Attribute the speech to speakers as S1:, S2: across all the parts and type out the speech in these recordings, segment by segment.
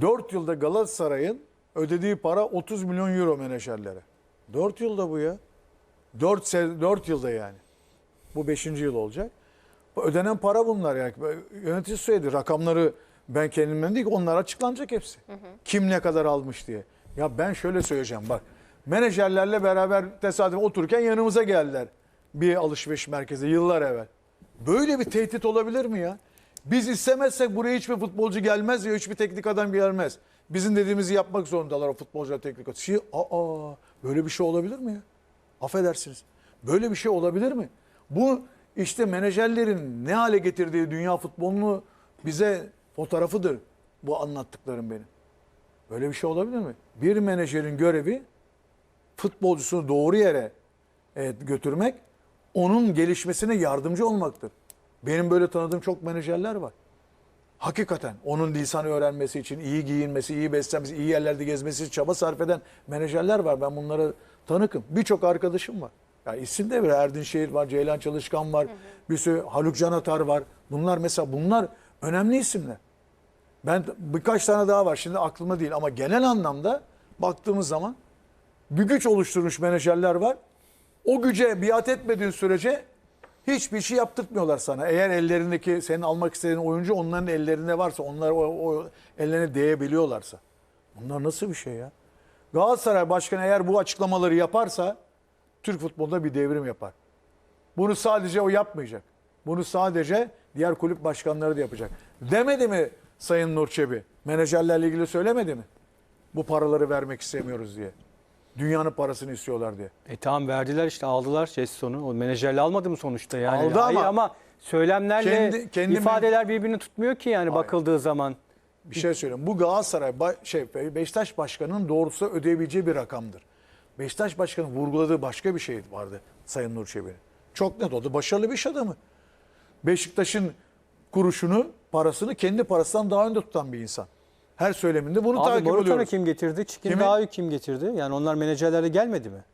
S1: 4 yılda Galatasaray'ın ödediği para 30 milyon euro menajerlere. 4 yılda bu ya. 4, 4 yılda yani. Bu 5. yıl olacak. Ödenen para bunlar yani. Yönetici söyledi rakamları ben kendimden değil onlar açıklanacak hepsi. Kim ne kadar almış diye. Ya ben şöyle söyleyeceğim bak. Menajerlerle beraber tesadüf otururken yanımıza geldiler. Bir alışveriş merkezi yıllar evvel. Böyle bir tehdit olabilir mi ya? Biz istemezsek buraya hiçbir futbolcu gelmez ya hiçbir teknik adam gelmez. Bizim dediğimizi yapmak zorundalar o futbolcular teknik adam. Şey, aa, böyle bir şey olabilir mi ya? Affedersiniz. Böyle bir şey olabilir mi? Bu işte menajerlerin ne hale getirdiği dünya futbolunu bize fotoğrafıdır bu anlattıklarım benim. Böyle bir şey olabilir mi? Bir menajerin görevi futbolcusunu doğru yere evet, götürmek, onun gelişmesine yardımcı olmaktır. Benim böyle tanıdığım çok menajerler var. Hakikaten onun lisanı öğrenmesi için, iyi giyinmesi, iyi beslenmesi, iyi yerlerde gezmesi için çaba sarf eden menajerler var. Ben bunlara tanıkım. Birçok arkadaşım var. Ya isim de bir Erdin Şehir var, Ceylan Çalışkan var, bir sürü Haluk Can Atar var. Bunlar mesela bunlar önemli isimler. Ben birkaç tane daha var şimdi aklıma değil ama genel anlamda baktığımız zaman bir güç oluşturmuş menajerler var. O güce biat etmediğin sürece hiçbir şey yaptırtmıyorlar sana. Eğer ellerindeki senin almak istediğin oyuncu onların ellerinde varsa, onlar o, o ellerine değebiliyorlarsa. Bunlar nasıl bir şey ya? Galatasaray Başkanı eğer bu açıklamaları yaparsa Türk futbolunda bir devrim yapar. Bunu sadece o yapmayacak. Bunu sadece diğer kulüp başkanları da yapacak. Demedi mi Sayın Nur Çebi? Menajerlerle ilgili söylemedi mi? Bu paraları vermek istemiyoruz diye. Dünyanın parasını istiyorlar diye.
S2: E tamam verdiler işte aldılar Jesson'u. O menajerle almadı mı sonuçta yani?
S1: Aldı
S2: Hayır
S1: ama-
S2: ama söylemlerle
S1: Kendi- kendi
S2: ifadeler birbirini tutmuyor ki yani bakıldığı zaman.
S1: Bir şey söyleyeyim. Bu Galatasaray ba- şey Beşiktaş Başkanı'nın doğrusu ödeyebileceği bir rakamdır. Beşiktaş Başkanı vurguladığı başka bir şey vardı Sayın Nur Çebi'nin. Çok net oldu. Başarılı bir iş adamı. Beşiktaş'ın kuruşunu, parasını kendi parasından daha önde tutan bir insan. Her söyleminde bunu
S2: Abi
S1: takip
S2: Morutan'ı
S1: ediyoruz.
S2: kim getirdi? Çikin
S1: Kimi?
S2: Dağ'ı kim getirdi? Yani onlar menajerlerle gelmedi mi?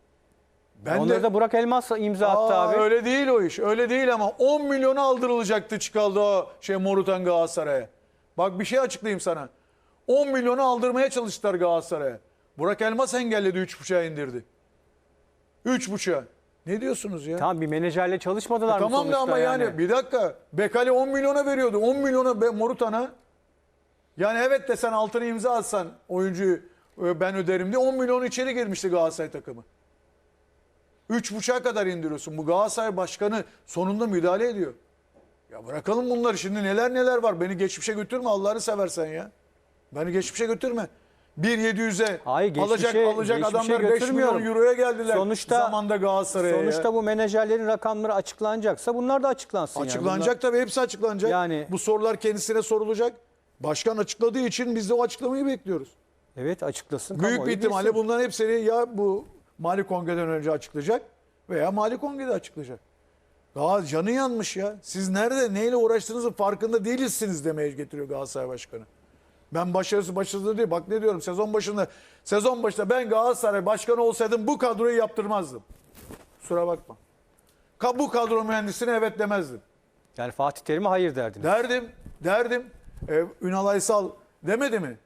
S1: Ben
S2: Onları da Burak Elmas imza attı
S1: Aa,
S2: abi.
S1: Öyle değil o iş. Öyle değil ama 10 milyona aldırılacaktı çıkaldı o şey Morutan Galatasaray'a. Bak bir şey açıklayayım sana. 10 milyonu aldırmaya çalıştılar Galatasaray'a. Burak Elmas engelledi 3.5'a indirdi. 3.5'a. Ne diyorsunuz ya?
S2: Tamam bir menajerle çalışmadılar mı
S1: Tamam da
S2: sonuçta
S1: ama yani. bir dakika. Bekali 10 milyona veriyordu. 10 milyona Morutan'a. Yani evet de sen altına imza atsan oyuncuyu e, ben öderim diye 10 milyon içeri girmişti Galatasaray takımı. 3.5'a kadar indiriyorsun. Bu Galatasaray başkanı sonunda müdahale ediyor. Ya bırakalım bunları şimdi neler neler var. Beni geçmişe götürme Allah'ını seversen ya. Beni geçmişe götürme. 1.700'e
S2: Hayır, geçmişe-
S1: alacak alacak
S2: geçmişe
S1: adamlar 5 milyon
S2: götürmüyorum.
S1: euroya geldiler.
S2: Sonuçta-
S1: zamanda Galatasaray'a. ya.
S2: Sonuçta bu menajerlerin rakamları açıklanacaksa bunlar da açıklansın. yani.
S1: Açıklanacak tabii hepsi açıklanacak.
S2: Yani-
S1: Bu sorular kendisine sorulacak. Başkan açıkladığı için biz de o açıklamayı bekliyoruz.
S2: Evet açıklasın.
S1: Büyük bir ihtimalle
S2: bilsin.
S1: bunların hepsini ya bu Mali Kongre'den önce açıklayacak veya Mali Kongre'de açıklayacak. Daha canı yanmış ya. Siz nerede neyle uğraştığınızın farkında değilsiniz demeye getiriyor Galatasaray Başkanı. Ben başarısı başarılı değil. Bak ne diyorum sezon başında sezon başında ben Galatasaray Başkanı olsaydım bu kadroyu yaptırmazdım. Kusura bakma. Ka- Bu kadro mühendisine evet demezdim.
S2: Yani Fatih Terim'e hayır derdiniz.
S1: Derdim, derdim. E, Ünal Aysal demedi mi?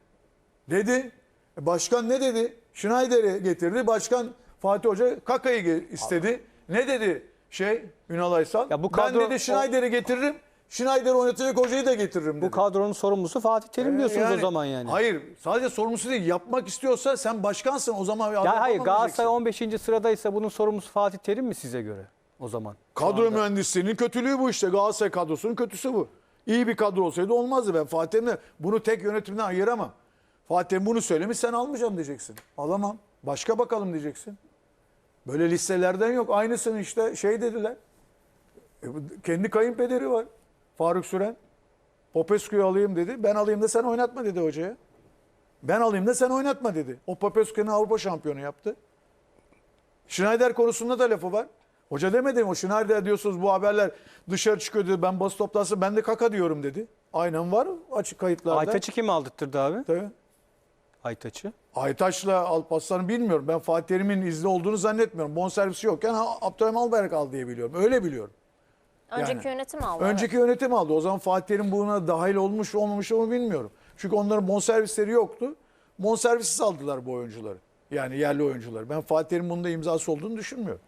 S1: Dedi. E, başkan ne dedi? Schneider'i getirdi. Başkan Fatih Hoca Kaka'yı istedi. Ne dedi şey Ünal Aysal?
S2: Ya bu
S1: ben
S2: kadro-
S1: dedi Schneider'i getiririm. Schneider'i oynatacak hocayı da getiririm dedi.
S2: Bu kadronun sorumlusu Fatih Terim diyorsunuz
S1: Yani-
S2: o zaman yani.
S1: Hayır sadece sorumlusu değil. Yapmak istiyorsa sen başkansın o zaman.
S2: Ya hayır Galatasaray 15. sıradaysa bunun sorumlusu Fatih Terim mi size göre o zaman?
S1: Kadro mühendisliğinin kötülüğü bu işte. Galatasaray kadrosunun kötüsü bu. İyi bir kadro olsaydı olmazdı. Ben Fatih'imle bunu tek yönetimden ayıramam. Fatih'im bunu söylemiş sen almayacağım diyeceksin. Alamam. Başka bakalım diyeceksin. Böyle listelerden yok. Aynısını işte şey dediler. E, kendi kayınpederi var. Faruk Süren. Popescu'yu alayım dedi. Ben alayım da sen oynatma dedi hocaya. Ben alayım da sen oynatma dedi. O Popescu'nun Avrupa şampiyonu yaptı. Schneider konusunda da lafı var. Hoca demedi mi o Schneider diyorsunuz bu haberler dışarı çıkıyor dedi. Ben bas toplantısı ben de kaka diyorum dedi. Aynen var açık kayıtlarda.
S2: Aytaç'ı kim aldırttırdı abi?
S1: Tabii.
S2: Aytaç'ı.
S1: Aytaç'la Alparslan'ı bilmiyorum. Ben Fatih Terim'in izli olduğunu zannetmiyorum. Bonservisi yokken Abdurrahim Albayrak aldı diye biliyorum. Öyle biliyorum.
S3: Önceki
S1: Yani.
S3: yönetim aldı.
S1: Önceki yönetim aldı. O zaman Fatih Terim buna dahil olmuş olmamış onu bilmiyorum. Çünkü onların bonservisleri yoktu. Bonservisiz aldılar bu oyuncuları. Yani yerli oyuncuları. Ben Fatih Terim'in bunda imzası olduğunu düşünmüyorum.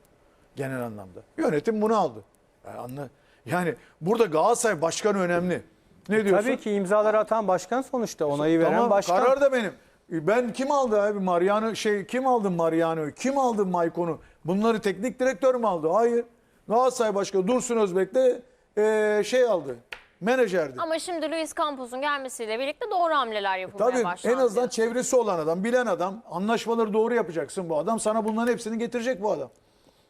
S1: Genel anlamda. Yönetim bunu aldı. Yani, anla, yani burada Galatasaray başkanı önemli. Ne diyorsun?
S2: Tabii ki imzaları atan başkan sonuçta onayı veren
S1: Tamam,
S2: başkan.
S1: Karar da benim. E, Ben kim aldı abi Mariano şey kim aldı Mariano'yu? Kim aldı Maykon'u? Bunları teknik direktör mü aldı? Hayır. Galatasaray Başkanı Dursun Özbek de e, şey aldı. Menajerdi.
S3: Ama şimdi Luis Campos'un gelmesiyle birlikte doğru hamleler yapılmaya
S1: Tabii
S3: başlandı.
S1: en azından çevresi olan adam, bilen adam, anlaşmaları doğru yapacaksın bu adam. Sana bunların hepsini getirecek bu adam.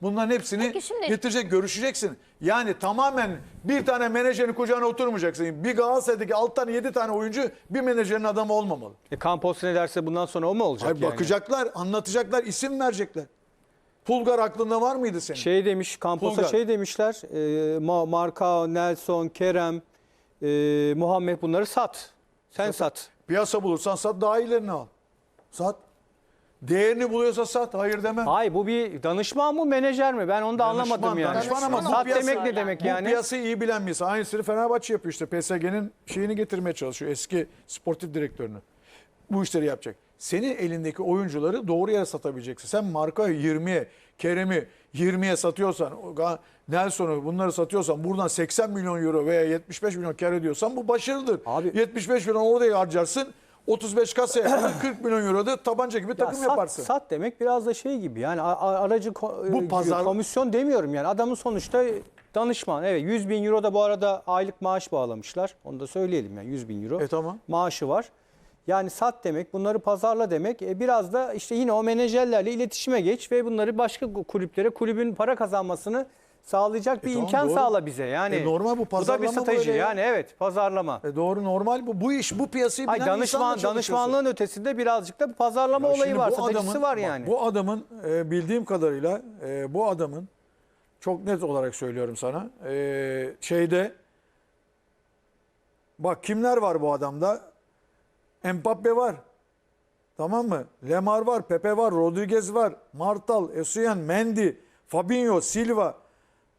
S1: Bunların hepsini
S3: şimdi-
S1: getirecek, görüşeceksin. Yani tamamen bir tane menajerin kucağına oturmayacaksın. Bir Galatasaray'daki 6 tane 7 tane oyuncu bir menajerin adamı olmamalı.
S2: E, Campos ne derse bundan sonra o mu olacak
S1: Hayır,
S2: yani?
S1: bakacaklar, anlatacaklar, isim verecekler. Pulgar aklında var mıydı senin?
S2: Şey demiş, Campos'a
S1: Pulgar.
S2: şey demişler. E, Ma- Marka, Nelson, Kerem, e, Muhammed bunları sat. Sen sat.
S1: Piyasa bulursan sat, daha iyilerini al. Sat. Değerini buluyorsa sat, hayır deme.
S2: Hayır bu bir danışman mı menajer mi? Ben onu da anlamadım yani.
S1: danışman ama bu
S2: Sat
S1: piyasa-
S2: demek ne demek
S1: Bu
S2: yani?
S1: piyasayı iyi bilen birisi. Aynısını Fenerbahçe yapıyor işte. PSG'nin şeyini getirmeye çalışıyor. Eski sportif direktörünü. Bu işleri yapacak. Senin elindeki oyuncuları doğru yere satabileceksin. Sen markayı 20'ye, Kerem'i 20'ye satıyorsan, o Ga- Nelson'u bunları satıyorsan buradan 80 milyon euro veya 75 milyon kar ediyorsan bu başarıdır.
S2: Abi-
S1: 75 milyon orada harcarsın. 35 kasaya kalır, 40 milyon euro da tabanca gibi takım
S2: sat,
S1: yaparsın.
S2: sat demek biraz da şey gibi yani aracı ko-
S1: Bu
S2: e,
S1: pazar-
S2: komisyon demiyorum yani adamın sonuçta danışman. Evet 100 bin euro da bu arada aylık maaş bağlamışlar. Onu da söyleyelim yani 100 bin euro
S1: E tamam.
S2: maaşı var. Yani sat demek, bunları pazarla demek. E biraz da işte yine o menajerlerle iletişime geç ve bunları başka kulüplere, kulübün para kazanmasını sağlayacak bir
S1: tamam,
S2: imkan
S1: doğru.
S2: sağla bize. Yani
S1: E normal bu
S2: Bu da bir
S1: pazarlama
S2: strateji
S1: böyle ya.
S2: yani evet pazarlama.
S1: E doğru normal bu. Bu iş bu piyasayı bilen
S2: Ay danışman
S1: insanla çalışıyorsun.
S2: danışmanlığın ötesinde birazcık da bir pazarlama
S1: Ya
S2: olayı
S1: şimdi
S2: var,
S1: bu
S2: stratejisi
S1: adamın-
S2: var
S1: bak,
S2: yani.
S1: Bu adamın e, bildiğim kadarıyla e, bu adamın çok net olarak söylüyorum sana. e, şeyde bak kimler var bu adamda? Mbappe var. Tamam mı? Lemar var, Pepe var, Rodriguez var, Martal, Esuyan, Mendy, Fabinho, Silva,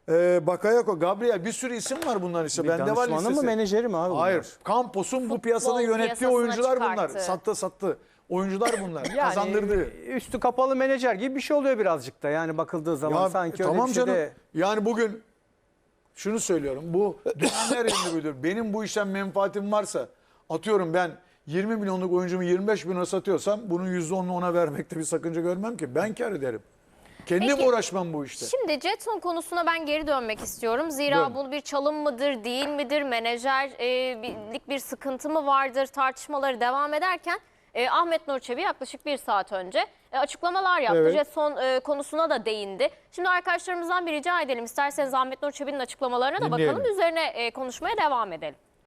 S1: e, Bakayoko, Gabriel bir sürü isim var bunların işte.
S2: Bir
S1: Bende var
S2: danışmanı mı
S1: listesi.
S2: menajeri mi abi? bunlar?
S1: Hayır. Campos'un bu piyasada yönettiği
S3: piyasasına
S1: oyuncular bunlar.
S3: çıkarttı.
S1: Sattı sattı. Oyuncular bunlar.
S2: Yani
S1: Kazandırdı.
S2: üstü kapalı menajer gibi bir şey oluyor birazcık da yani bakıldığı zaman
S1: Ya,
S2: sanki
S1: tamam
S2: öyle bir şey
S1: canım.
S2: de-
S1: Yani bugün şunu söylüyorum. Bu dünyanın her yerinde müdür. Benim bu işten menfaatim varsa atıyorum ben 20 milyonluk oyuncumu 25 milyona satıyorsam bunun %10'unu ona vermekte bir sakınca görmem ki. Ben kar ederim. Kendim
S3: Peki,
S1: uğraşmam bu işte.
S3: Şimdi Jetson konusuna ben geri dönmek istiyorum. Zira
S1: Dön.
S3: bu bir çalım mıdır, değil midir, menajerlik bir sıkıntı mı vardır tartışmaları devam ederken e, Ahmet Nur Çebi yaklaşık bir saat önce e, açıklamalar yaptı.
S1: Evet.
S3: Jetson e, konusuna da değindi. Şimdi arkadaşlarımızdan bir rica edelim. İsterseniz Ahmet Nur Çebi'nin açıklamalarına da
S1: Dinleyelim.
S3: bakalım. Üzerine e, konuşmaya devam edelim.